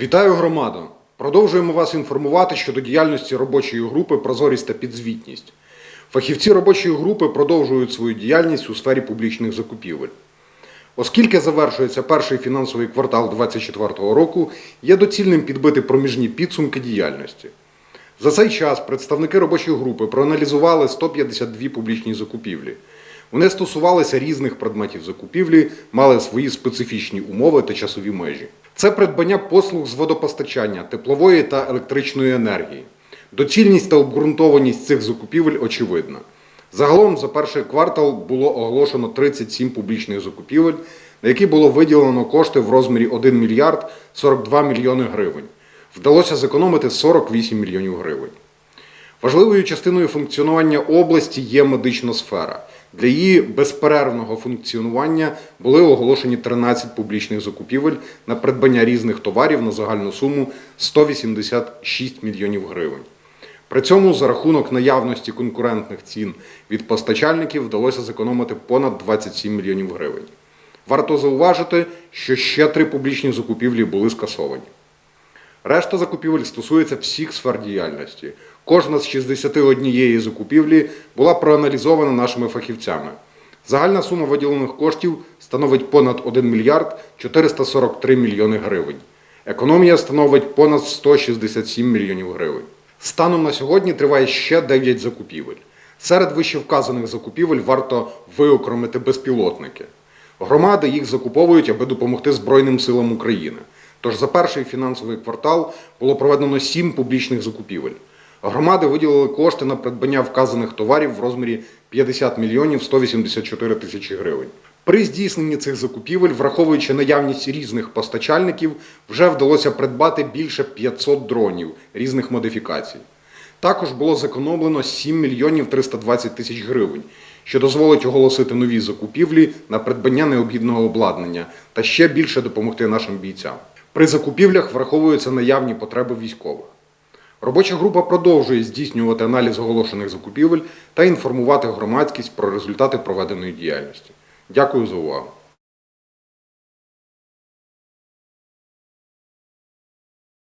Вітаю громаду! Продовжуємо вас інформувати щодо діяльності робочої групи Прозорість та підзвітність. Фахівці робочої групи продовжують свою діяльність у сфері публічних закупівель. Оскільки завершується перший фінансовий квартал 2024 року, є доцільним підбити проміжні підсумки діяльності. За цей час представники робочої групи проаналізували 152 публічні закупівлі. Вони стосувалися різних предметів закупівлі, мали свої специфічні умови та часові межі. Це придбання послуг з водопостачання, теплової та електричної енергії. Доцільність та обґрунтованість цих закупівель очевидна. Загалом за перший квартал було оголошено 37 публічних закупівель, на які було виділено кошти в розмірі 1 мільярд 42 мільйони гривень. Вдалося зекономити 48 мільйонів гривень. Важливою частиною функціонування області є медична сфера. Для її безперервного функціонування були оголошені 13 публічних закупівель на придбання різних товарів на загальну суму 186 мільйонів гривень. При цьому за рахунок наявності конкурентних цін від постачальників вдалося зекономити понад 27 мільйонів гривень. Варто зауважити, що ще три публічні закупівлі були скасовані. Решта закупівель стосується всіх сфер діяльності. Кожна з 61 закупівлі була проаналізована нашими фахівцями. Загальна сума виділених коштів становить понад 1 мільярд 443 мільйони гривень. Економія становить понад 167 мільйонів гривень. Станом на сьогодні триває ще 9 закупівель. Серед вищевказаних закупівель варто виокремити безпілотники. Громади їх закуповують, аби допомогти Збройним силам України. Тож за перший фінансовий квартал було проведено 7 публічних закупівель. Громади виділили кошти на придбання вказаних товарів в розмірі 50 мільйонів 184 тисячі гривень. При здійсненні цих закупівель, враховуючи наявність різних постачальників, вже вдалося придбати більше 500 дронів різних модифікацій. Також було зекономлено 7 мільйонів 320 тисяч гривень, що дозволить оголосити нові закупівлі на придбання необхідного обладнання та ще більше допомогти нашим бійцям. При закупівлях враховуються наявні потреби військових. Робоча група продовжує здійснювати аналіз оголошених закупівель та інформувати громадськість про результати проведеної діяльності. Дякую за увагу.